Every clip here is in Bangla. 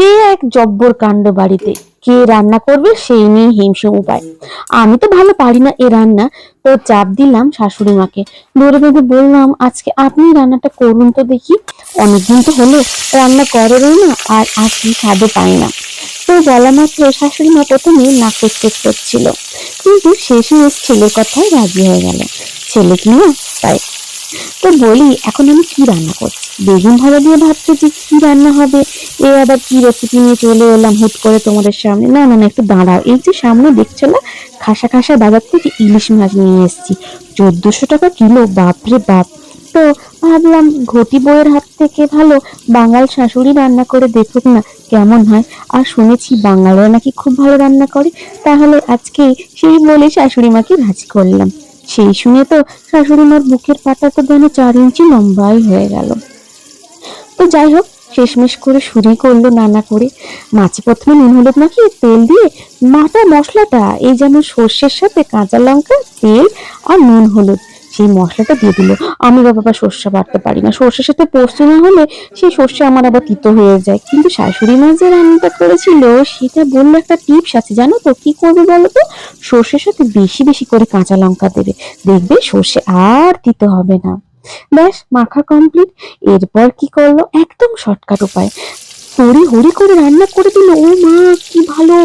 সে এক জব্বর কাণ্ড বাড়িতে। কে রান্না করবে সেই নিয়ে হিমশিম উপায়। আমি তো ভালো পারি না এ রান্না। তো চাপ দিলাম শাশুড়ি মাকে। ধরে বেঁধে বললাম, আজকে আপনি রান্নাটা করুন তো দেখি। অনেকদিন তো হলো, রান্না করেনই না আর আজ কি স্বাদও পাই না। তো বলা মাত্র শাশুড়ি মা প্রথমে নাকচ করছিল। কিন্তু শেষমেশ ছেলের কথায় রাজি হয়ে গেল। ছেলে কিনা তাই তো বলি, এখন আমি কি রান্না করছি? বেগুন ভাজা দিয়ে ভাবছি যে কি রান্না হবে। এ আবার কি রেসিপি নিয়ে চলে এলাম হুট করে তোমাদের সামনে। না না একটু দাঁড়াও। এই যে সামনে দেখছ না, খাসা খাসা বাজার থেকে ইলিশ মাছ নিয়ে এসেছি। চোদ্দশো টাকা কিলো, বাপরে বাপ। তো ভাবলাম ঘটি বইয়ের হাত থেকে ভালো বাঙাল শাশুড়ি রান্না করে দেখুক না কেমন হয়। আর শুনেছি বাঙালরা নাকি খুব ভালো রান্না করে। তাহলে আজকে সেই বলে শাশুড়ি মাকে ভাজি করলাম। সেই শুনে তো শাশুড়ি মার বুকের পাটা তো যেন চার ইঞ্চি লম্বাই হয়ে গেল। তো যাই হোক, শেষমেশ করে শুরুই করল নানা করে। মাছে প্রথমে নুন হলুদ মাখিয়ে তেল দিয়ে মাটা মশলাটা, এই যেমন সর্ষের সাথে কাঁচা লঙ্কা, তেল আর নুন হলুদ সেই মশলাটা দিয়ে দিল। আমি বাবা বা সর্ষে বাটতে পারি না। সর্ষের সাথে পোস্ত না হলে সেই সর্ষে আমার আবার তিতো হয়ে যায়। কিন্তু শাশুড়ি মা যে রান্নাটা করেছিল, সেটা বলল একটা টিপস আছে। জানো তো কি করবে বলো তো? সর্ষের সাথে বেশি বেশি করে কাঁচা লঙ্কা দেবে। দেখবে সর্ষে আর দিতে হবে না। ব্যাস, মাখা কমপ্লিট এরপর কি করল? একদম শর্টকাট উপায়। হরি হরি করে রান্না করে দিল। ও মা, কি ভালো।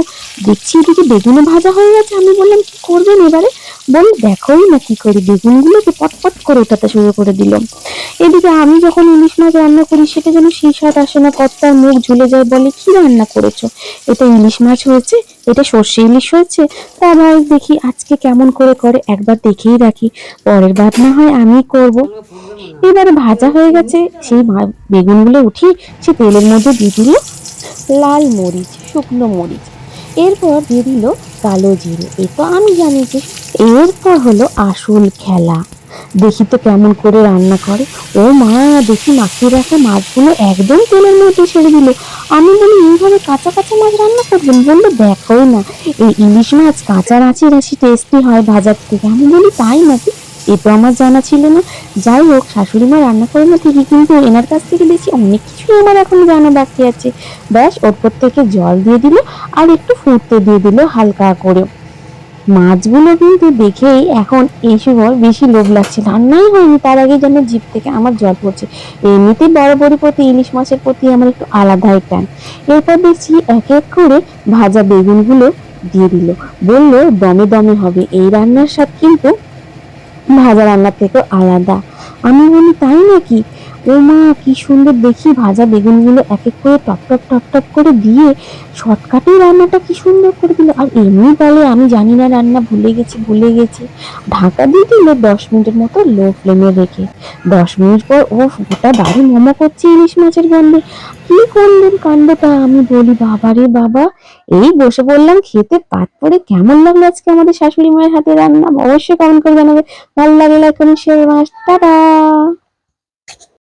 দেখছি এদিকে বেগুনে ভাজা হয়ে গেছে। আমি বললাম, কি করবেন এবারে? বল, দেখোই না কি করি? বেগুনগুলোকে পটপট করে ওঠাতে শুরু করে দিল। এদিকে আমি যখন ইলিশ মাছ রান্না করি, সেটা যেন সেই স্বাদ আসে না, কর্তার মুখ ঝুলে যায়, বলে, কি রান্না করেছ? এটা ইলিশ মাছ হয়েছে, এটা সর্ষে ইলিশ হয়েছে। তা ভাই, দেখি আজকে কেমন করে করে, একবার দেখেই রাখি পরের বার না হয় আমি করব। এবারে ভাজা হয়ে গেছে, সেই বেগুনগুলো উঠিয়ে সে তেলের মধ্যে দিয়ে দিল লাল মরিচ, শুকনো মরিচ। এরপর দিয়ে দিল কালো জিরে। এ তো আমি জানি যে এরপর হলো আসল খেলা। দেখি তো কেমন করে রান্না করে। ও মা, দেখি মাখিয়ে রাখা মাছগুলো একদম তেলের মধ্যে ছেড়ে দিল। আমি বলি, এইভাবে কাঁচা কাঁচা মাছ রান্না করবেন? বলল, দেখোই না। এই ইলিশ মাছ, কাঁচা রাঁচি রাঁচি টেস্টি হয় ভাজার থেকে। আমি বলি, তাই নাকি? এ তো আমার জানা ছিল না। যাই হোক, শাশুড়ি মা রান্না করে না ঠিকই, কিন্তু এনার কাছ থেকে বেশি অনেক কিছুই আমার এখন জানা বাকি আছে। ব্যাস ওপর থেকে জল দিয়ে দিল আর একটু ফুটতে দিয়ে দিল হালকা করে। মাছগুলো কিন্তু দেখেই এখন এই সময় বেশি লোভ লাগছে। রান্নাই হয়নি, তার আগে যেন জিভ থেকে আমার জল পড়ছে। এমনিতে বড় প্রতি ইলিশ মাছের প্রতি আমার একটু আলাদাই টান। এরপর দেখছি এক এক করে ভাজা বেগুনগুলো দিয়ে দিল। বলল, দমে দমে হবে, এই রান্নার স্বাদ কিন্তু ভাজা রান্নার থেকেও আলাদা। আমি বলি, তাই নাকি? ও মা, কি সুন্দর দেখি ভাজা বেগুনগুলো এক এক করে টপ টপ টপ টপ করে দিয়ে শর্টকাটে রান্নাটা কি সুন্দর করে দিল। আর এমনি বলে, আমি জানি না রান্না, ভুলে গেছি ভুলে গেছি। ঢাকা দিয়ে দিল দশ মিনিটের মতো লো ফ্লেমে রেখে। দশ মিনিট পর ও গোটা বাড়ি মোমো করছে ইলিশ মাছের গন্ধে কি করলেন কাণ্ডটা? আমি বলি, বাবা রে বাবা, এই বসে বললাম খেতে পাত পরে কেমন লাগল আজকে আমাদের শাশুড়ি মায়ের হাতে রান্না? অবশ্যই কমেন্ট করে জানাবে। ভালো লাগে লাইক কমেন্ট শেয়ার টাটা।